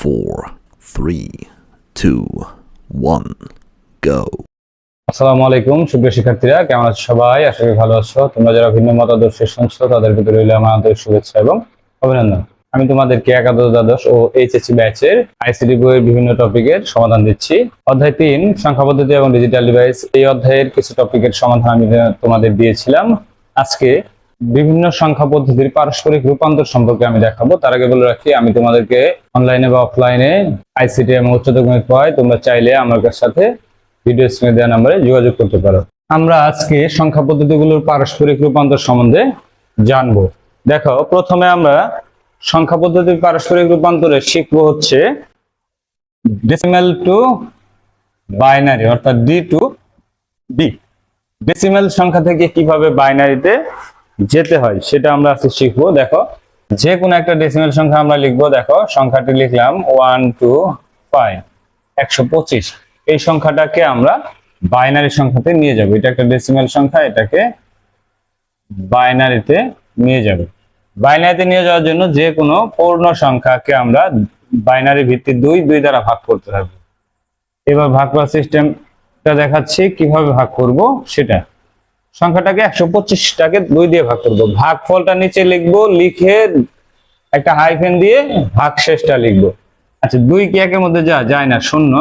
four, three, two, one, go. আসসালামু আলাইকুম সুপ্রিয় শিক্ষার্থীরা কেমন আছো সবাই? আশা করি ভালো আছো। তোমরা যারা ভিন্ন মতাদর্শের শুনছো তাদের ভিতরে রইলে আমার আন্তরিক শুভেচ্ছা এবং অভিনন্দন। আমি তোমাদেরকে একাদশ দ্বাদশ ও এইচএসসি ব্যাচের আইসিডি বইয়ের বিভিন্ন টপিকের সমাধান দিচ্ছি। অধ্যায় তিন সংখ্যা পদ্ধতি এবং ডিজিটাল ডিভাইস এই অধ্যায়ের কিছু টপিকের সমাধান আমি তোমাদের দিয়েছিলাম। আজকে বিভিন্ন সংখ্যা পদ্ধতির পারস্পরিক রূপান্তর সম্পর্কে আমি দেখাবো। তার আগে বলে রাখি, আমি তোমাদেরকে অনলাইনে বা অফলাইনে আইসিটি এবং উচ্চতর গণিত পড়াই। তোমরা চাইলে আমার সাথে ভিডিও স্ক্রিনে দেওয়া নাম্বারে যোগাযোগ করতে পারো। আমরা আজকে সংখ্যা পদ্ধতিগুলোর পারস্পরিক রূপান্তর সম্বন্ধে জানব। দেখো, প্রথমে আমরা সংখ্যা পদ্ধতির পারস্পরিক রূপান্তরে শিখব হচ্ছে ডেসিমেল টু বাইনারি অর্থাৎ ডি টু বি ডেসিমেল সংখ্যা থেকে কীভাবে বাইনারিতে যেতে হয়, সেটা আমরা আজকে শিখব। দেখো যে কোনো একটা ডেসিমেল সংখ্যা আমরা লিখব। দেখো, সংখ্যাটি লিখলাম ওয়ান টু ফাইভ একশো পঁচিশ। এই সংখ্যাটাকে আমরা বাইনারি সংখ্যাতে নিয়ে যাব। এটা একটা ডেসিমেল সংখ্যা, এটাকে বাইনারিতে নিয়ে যাবে। বাইনারিতে নিয়ে যাওয়ার জন্য যে কোনো পূর্ণ সংখ্যাকে আমরা বাইনারি ভিত্তি দুই দুই দ্বারা ভাগ করতে হবে। এবার ভাগ করার সিস্টেমটা দেখাচ্ছি, কীভাবে ভাগ করব, সেটা। সংখ্যাটাকে একশো পঁচিশটাকে দুই দিয়ে ভাগ করব ভাগ ফলটা নিচে লিখব, লিখে একটা হাইফেন দিয়ে ভাগ শেষটা লিখব। আচ্ছা দুই কি একের মধ্যে যা যায় না, শূন্য।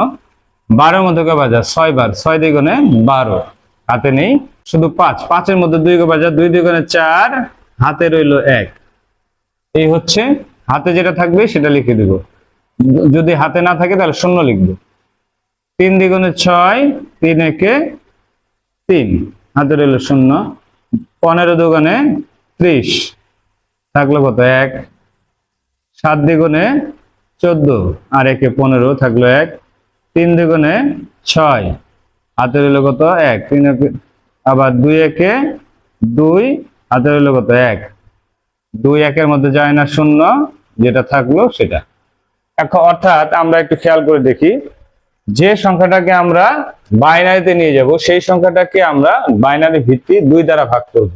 বারোর মধ্যে কবার যা ছয় বার। ছয় দ্বিগুণে বারো। হাতে নেই, শুধু পাঁচ। পাঁচের মধ্যে দুই কে যা দুই দ্বিগুণে চার, হাতে রইল এক। এই হচ্ছে, হাতে যেটা থাকবে সেটা লিখে দিব। যদি হাতে না থাকে তাহলে শূন্য লিখব। তিন দ্বিগুণে ছয়, তিন একে তিন। হাতে রইল শূন্য, পনেরো দোকানে ত্রিশ। থাকল কত? এক। সাত দ্বিগুণে চোদ্দ, আর একে পনেরো থাকল এক। তিন দ্বিগুণে ছয় হাতে রইল কত? এক। তিন আবার দুই একে দুই হাতে রইল কত? এক। দুই একের মধ্যে যায় না শূন্য, যেটা থাকল সেটা। এখন অর্থাৎ আমরা একটু খেয়াল করে দেখি যে সংখ্যাটাকে আমরা বাইনারিতে নিয়ে যাব, সেই সংখ্যাটাকে আমরা বাইনারি ভিত্তি দুই দ্বারা ভাগ করব।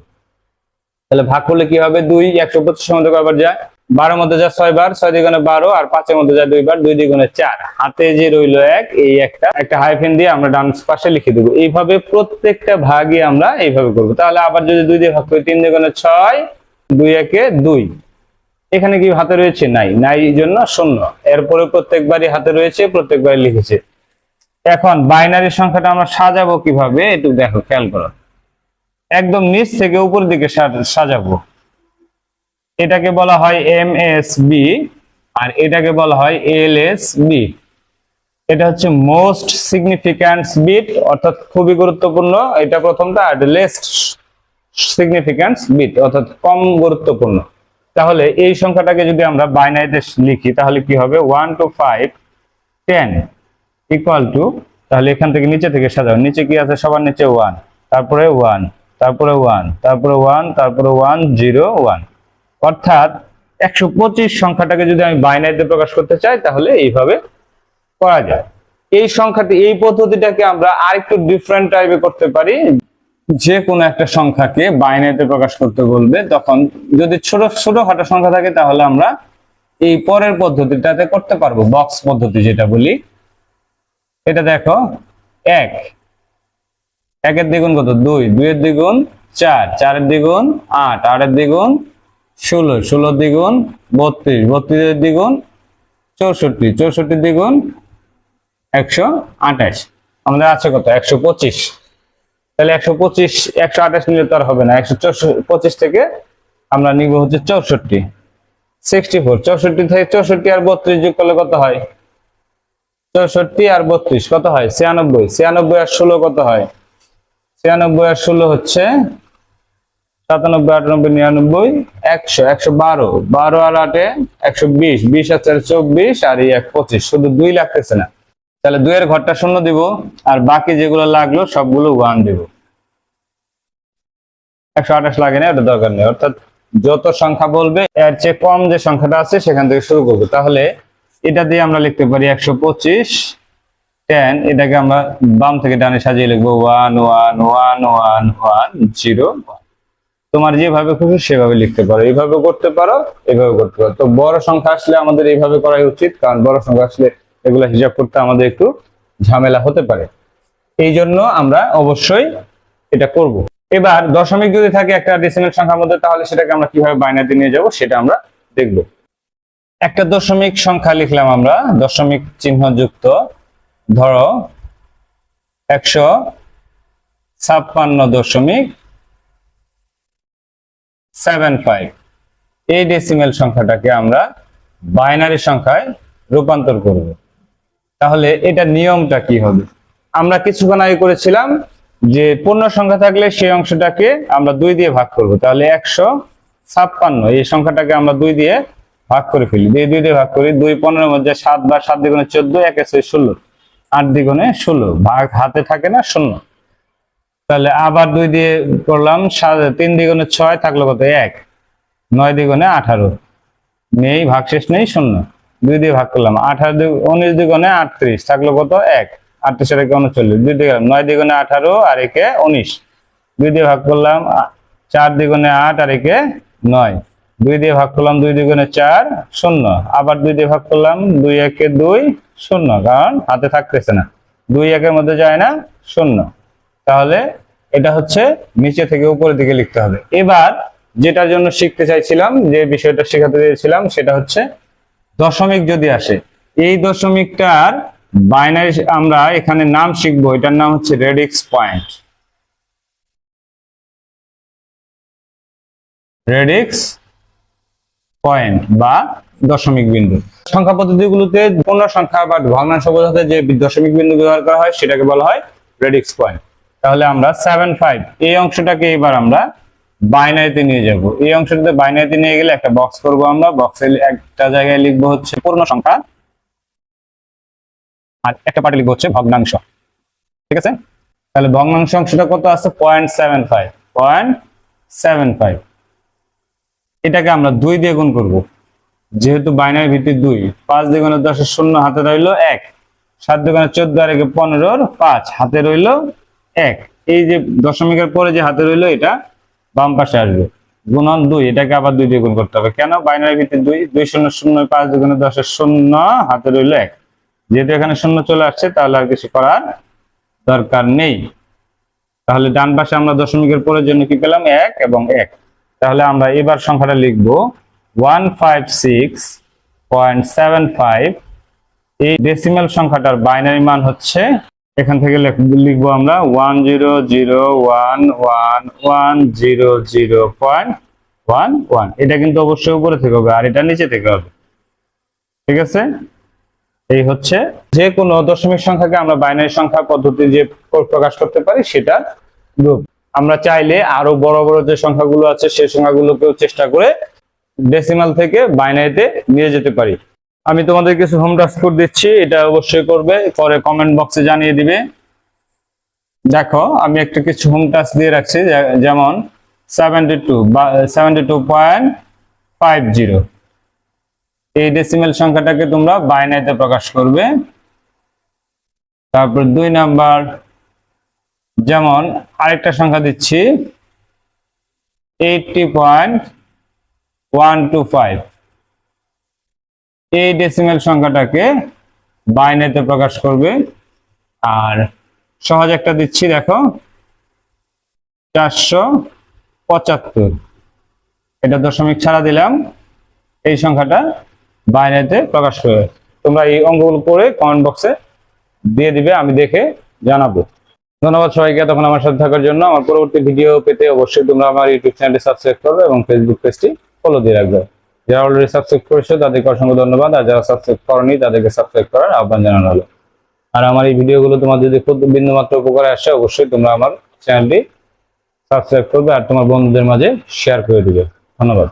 তাহলে ভাগ করলে কি হবে? দুই, একশো পঁচিশ মধ্যে কয়বার যায়? বারো মধ্যে যায় ছয় বার ছয় দ্বিগুণে বারো, আর পাঁচের মধ্যে যায় দুইবার, দুই দ্বিগুণে চার। হাতে যে রইল এক, এই একটা একটা হাইফেন দিয়ে আমরা ডান পাশে লিখে দেবো। এইভাবে প্রত্যেকটা ভাগই আমরা এইভাবে করব। তাহলে আবার যদি দুই দিয়ে ভাগ করি, তিন দ্বিগুণে ছয়, দুই একে দুই। এখানে কি হাতে রয়েছে? নাই। নাই জন্য শূন্য। এরপরে প্রত্যেকবারই হাতে রয়েছে, প্রত্যেকবারই লিখেছে। এখন বাইনারি সংখ্যাটা আমরা সাজাবো কীভাবে? একটু দেখো, খেয়াল করো। একদম নিচ থেকে উপর দিকে সাজাবো। এটাকে বলা হয় এম এস বি আর এটাকে বলা হয় এল এস বি। এটা হচ্ছে মোস্ট সিগনিফিক্যান্স বিট অর্থাৎ খুবই গুরুত্বপূর্ণ। এটা প্রথমটা আর লেস্ট সিগনিফিক্যান্স বিট অর্থাৎ কম গুরুত্বপূর্ণ। তাহলে এই সংখ্যাটাকে যদি আমরা বাইনারিতে লিখি, তাহলে কি হবে? One two five ten equal to তাহলে এখান থেকে নিচে থেকে সাজাও। নিচে কি আছে? সবার নিচে ওয়ান তারপরে ওয়ান তারপরে ওয়ান তারপরে ওয়ান তারপরে ওয়ান জিরো ওয়ান অর্থাৎ একশো পঁচিশ সংখ্যাটাকে যদি আমি বাইনারিতে প্রকাশ করতে চাই, তাহলে এইভাবে করা যায়। এই সংখ্যাটি, এই পদ্ধতিটাকে আমরা আরেকটু ডিফারেন্ট টাইপে করতে পারি। যে কোনো একটা সংখ্যাকে বাইনারিতে প্রকাশ করতে বলবে। তখন যদি ছোট ছোট ছোটখাটো সংখ্যা থাকে, তাহলে আমরা এই পরের পদ্ধতিটাতে করতে পারব। বক্স পদ্ধতি যেটা বলি। এটা দেখো, এক। একের দ্বিগুণ কত? দুই। দুইয়ের দ্বিগুণ চার। চারের দ্বিগুণ আট। আটের দ্বিগুণ ষোলো। ষোলোর দ্বিগুণ বত্রিশ। বত্রিশের দ্বিগুণ চৌষট্টি। চৌষট্টির দ্বিগুণ একশো আঠাশ। আমাদের আছে কত? একশো পঁচিশ। তাহলে একশো পঁচিশ, একশো আঠাশ নিলে তো আর হবে না। একশো পঁচিশ থেকে আমরা নিব হচ্ছে চৌষট্টি। সিক্সটি ফোর চৌষট্টি থেকে চৌষট্টি আর বত্রিশ যোগ করলে কত হয়? চৌষট্টি আর বত্রিশ, কত হয়? ছিয়ানব্বই। ছিয়ানব্বই আর ষোলো কত হয়? ছিয়ানব্বই আর ষোলো হচ্ছে সাতানব্বই, আটানব্বই, নিরানব্বই, একশো একশো বারো। বারো আর আটে একশো বিশ বিশ আর চার চব্বিশ, আর এই এক পঁচিশ। শুধু দুই লাগতেছে না। তাহলে দুইয়ের ঘরটা শূন্য দিব, আর বাকি যেগুলো লাগল সবগুলো ওয়ান দিব। একশো আঠাশ লাগে না ওটা দরকার নেই। অর্থাৎ যত সংখ্যা বলবে, এর চেয়ে কম যে সংখ্যাটা আছে, সেখান থেকে শুরু করব। তাহলে এটা দিয়ে আমরা লিখতে পারি একশো পঁচিশ। টেন এটাকে আমরা বাম থেকে ডানে সাজিয়ে লিখব one one one one one zero তোমার যেভাবে খুশি সেভাবে লিখতে পারো। এইভাবে করতে পারো, এইভাবে করতে পারো। তো বড় সংখ্যা আসলে আমাদের এইভাবে করাই উচিত, কারণ বড় সংখ্যা আসলে এগুলো হিসাব করতে আমাদের একটু ঝামেলা হতে পারে। এই জন্য আমরা অবশ্যই এটা করব। এবার দশমিক যদি থাকে একটা ডেসিমেল সংখ্যার মধ্যে, তাহলে সেটাকে আমরা কীভাবে বাইনাতে নিয়ে যাব সেটা আমরা দেখব। একটা দশমিক সংখ্যা লিখলাম আমরা, দশমিক চিহ্ন যুক্ত ধরো, একশো ছাপ্পান্ন দশমিক সেভেন ফাইভ। এই ডেসিমেল সংখ্যাটাকে আমরা বাইনারি সংখ্যায় রূপান্তর করব। তাহলে এটা নিয়মটা কি হবে? আমরা কিছুক্ষণ আগে করেছিলাম যে পূর্ণ সংখ্যা থাকলে সেই অংশটাকে আমরা দুই দিয়ে ভাগ করব। তাহলে একশো ছাপ্পান্ন, এই সংখ্যাটাকে আমরা দুই দিয়ে ভাগ করে ফেলি। দিয়ে দুই দিয়ে ভাগ করি, দুই পনেরোর মধ্যে সাত বা সাত দ্বিগুণে চোদ্দ, এক ছয় ষোলো, আট দ্বিগুণে ষোলো। ভাগ হাতে থাকে না, শূন্য। তাহলে আবার দুই দিয়ে করলাম তিন দ্বিগুণে ছয় থাকল কত? এক। নয় দ্বিগুণে আঠারো। নেই, ভাগ শেষ নেই, শূন্য। দুই দিয়ে ভাগ করলাম, আঠারো দুই, উনিশ দ্বিগুণে আটত্রিশ থাকল কত? এক। আটত্রিশ আর একে উনচল্লিশ। দুই দিয়ে নয় দ্বিগুণে আঠারো আর একে উনিশ। দুই দিয়ে ভাগ করলাম, চার দ্বিগুণে আট আর একে নয়। দুই দিয়ে ভাগ করলাম দুই দ্বিগুণে চার, শূন্য। আবার দুই দিয়ে ভাগ করলাম দুই একে দুই, শূন্য, কারণ হাতে থাকতেছে না। দুই একের মধ্যে যায় না, শূন্য। তাহলে এটা হচ্ছে নিচে থেকে উপরের দিকে লিখতে হবে। এবার যেটার জন্য শিখতে চাইছিলাম, যে বিষয়টা শেখাতে চেয়েছিলাম, সেটা হচ্ছে দশমিক যদি আসে, এই দশমিকটার বাইনারি আমরা এখানে নাম শিখব, এটার নাম হচ্ছে রেডিক্স পয়েন্ট। রেডিক্স পয়েন্ট বা দশমিক বিন্দু। সংখ্যা পদ্ধতিগুলোতে পূর্ণ সংখ্যা বা ভগ্নাংশ বোঝাতে যে দশমিক বিন্দু ব্যবহার করা হয়, সেটাকে বলা হয় রেডিক্স পয়েন্ট তাহলে আমরা সেভেন ফাইভ এই অংশটাকে এবার আমরা বাইনারিতে নিয়ে যাব। এই অংশটাতে বাইনারিতে নিয়ে গেলে একটা বক্স করব আমরা। বক্সে একটা জায়গায় লিখব হচ্ছে পূর্ণ সংখ্যা আর একটা পার্টে লিখব হচ্ছে ভগ্নাংশ। ঠিক আছে? তাহলে ভগ্নাংশ অংশটা কত আছে point seven five point seven five এটাকে আমরা দুই দিয়ে গুণ করব। যেহেতু বাইনারি ভিত্তি দুই, পাঁচ দ্বিগুণের দশের শূন্য হাতে রইল এক, সাত দ্বিগুণের চোদ্দ আর একে পনেরোর পাঁচ, হাতে রইল এক। এই যে দশমিকের পরে যে হাতে রইল এটা, বাম পাশে আসবে। গুণন দুই, এটাকে আবার দুই দিয়ে গুণ করতে হবে। কেন? বাইনারি ভিত্তি দুই দুই শূন্য শূন্য, পাঁচ দ্বিগুণের দশের শূন্য, হাতে রইল এক। যেহেতু এখানে শূন্য চলে আসছে, তাহলে আর কিছু করার দরকার নেই। তাহলে ডান পাশে আমরা দশমিকের পরের জন্য কি পেলাম? এক এবং এক। তাহলে আমরা এবার সংখ্যাটা লিখব one five six point seven five এই ডেসিমাল সংখ্যাটার বাইনারি মান হচ্ছে, এখান থেকে লেখ- লিখব আমরা one zero zero one one one zero zero point one one এটা কিন্তু অবশ্যই উপরে থেকে হবে, আর এটা নিচে থেকে হবে। ঠিক আছে? এই হচ্ছে যে কোনো দশমিক সংখ্যাকে আমরা বাইনারি সংখ্যা পদ্ধতি যে প্রকাশ করতে পারি সেটা রূপ আমরা চাইলে আরও বড় বড় যে সংখ্যাগুলো আছে, সেই সংখ্যাগুলোকেও চেষ্টা করে ডেসিমাল থেকে বাইনারিতে নিয়ে যেতে পারি। আমি তোমাদের কিছু হোম টাস্ক করে দিচ্ছি, এটা অবশ্যই করবে, পরে কমেন্ট বক্সে জানিয়ে দিবে। দেখো, আমি একটা কিছু হোম টাস্ক দিয়ে রাখছি যেমন সেভেন্টি টু বা seventy two point five zero এই ডেসিমেল সংখ্যাটাকে তোমরা বাইনারিতে প্রকাশ করবে। তারপর দুই নাম্বার যেমন আরেকটা সংখ্যা দিচ্ছি। Eighty point one two five এই ডেসিমেল সংখ্যাটাকে বাইনারিতে প্রকাশ করবে। আর সহজ একটা দিচ্ছি, দেখো। চারশো পঁচাত্তর। এটা দশমিক ছাড়া দিলাম। এই সংখ্যাটা বাইনারিতে প্রকাশ করবে। তোমরা এই অঙ্কগুলো করে কমেন্ট বক্সে দিয়ে দিবে, আমি দেখে জানাব। ধন্যবাদ সবাইকে তখন আমার সাথে থাকার জন্য। আমার পরবর্তী ভিডিও পেতে অবশ্যই তোমরা আমার ইউটিউব চ্যানেলটি সাবস্ক্রাইব করবে এবং ফেসবুক পেজটি ফলো দিয়ে রাখবে। যারা অলরেডি সাবস্ক্রাইব করেছ, তাদেরকে অসংখ্য ধন্যবাদ। আর যারা সাবস্ক্রাইব করনি, তাদেরকে সাবস্ক্রাইব করার আহ্বান জানানো হলো। আর আমার এই ভিডিওগুলো তোমার যদি বিন্দুমাত্র উপকারে আসে, অবশ্যই তোমরা আমার চ্যানেলটি সাবস্ক্রাইব করবে আর তোমার বন্ধুদের মাঝে শেয়ার করে দিবে। ধন্যবাদ।